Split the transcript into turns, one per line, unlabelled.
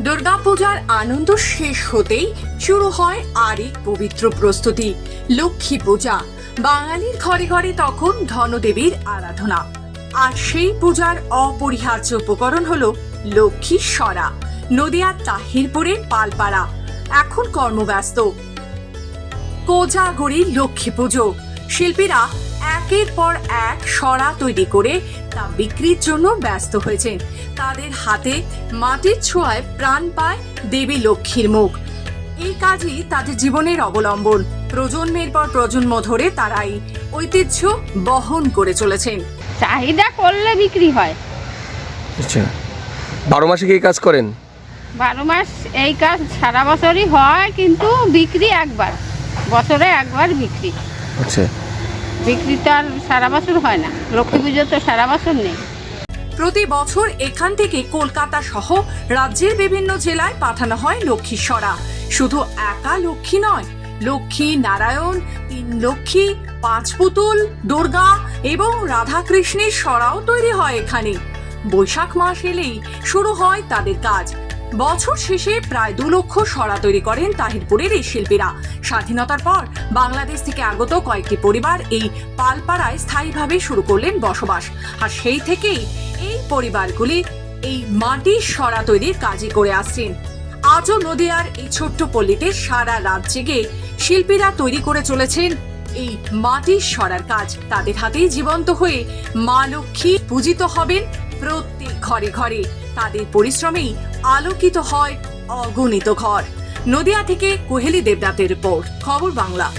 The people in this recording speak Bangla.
দুর্গাপূজার আনন্দ শেষ হতেই শুরু হয় আরেক পবিত্র প্রস্তুতি, লক্ষ্মী পূজা। বাঙালির ঘরে ঘরে তখন ধনদেবীর আরাধনা। আর সেই পূজার অপরিহার্য উপকরণ হল লক্ষ্মী সরা, নদিয়ার তাহিরপুরের পালপাড়া। এখন কর্মব্যস্ত। কোজাগরি লক্ষ্মী পুজো, শিল্পীরা একের পর এক সরা তৈরি করে তা বিক্রির জন্য ব্যস্ত হয়েছেন। তাদের হাতে মাটির ছোঁয়ায় প্রাণ পায় দেবী লক্ষ্মীর মুখ। এই কাজই তাদের জীবনের অবলম্বন। প্রজন্মের পর প্রজন্ম ধরে তারাই ঐতিহ্য বহন করে চলেছেন।
চাহিদা করলে বিক্রি হয়।
আচ্ছা বারো মাসে কি কাজ করেন?
বারো মাস এই কাজ সারা বছরই হয় কিন্তু বিক্রি একবার। বছরে একবার বিক্রি।
আচ্ছা
বিক্রি তো আর সারা বছর হয় না। লক্ষ্মী পুজো তো সারা বছর নেই।
প্রতি বছর এখান থেকে কলকাতা সহ রাজ্যের বিভিন্ন জেলায় পাঠানো হয় লক্ষ্মীর সরা। শুধু একা লক্ষ্মী নয়, লক্ষ্মী নারায়ণ, তিন লক্ষ্মী, পাঁচ পুতুল, দুর্গা এবং রাধাকৃষ্ণের সরাও তৈরি হয় এখানে। বৈশাখ মাস এলেই শুরু হয় তাদের কাজ। বছর শেষে প্রায় দু লক্ষ সরা তৈরি করেন তাহিরপুরের এই শিল্পীরা। স্বাধীনতার পর বাংলাদেশ থেকে আগত কয়েকটি পরিবার এই পালপাড়ায় স্থায়ীভাবে শুরু করলেন বসবাস। আর সেই থেকেই এই পরিবারগুলি এই মাটির সরা তৈরির কাজই করে আসছেন। আজও নদিয়ার এই ছোট্ট পল্লীতে সারা রাত জেগে শিল্পীরা তৈরি করে চলেছেন এই মাটির সরার কাজ। তাদের হাতেই জীবন্ত হয়ে মা লক্ষ্মী পূজিত হবেন প্রত্যেক ঘরে ঘরে। তাদের পরিশ্রমেই আলোকিত হয় অগণিত ঘর। নদিয়া থেকে কোহেলি দেবদাতের রিপোর্ট খবর বাংলা।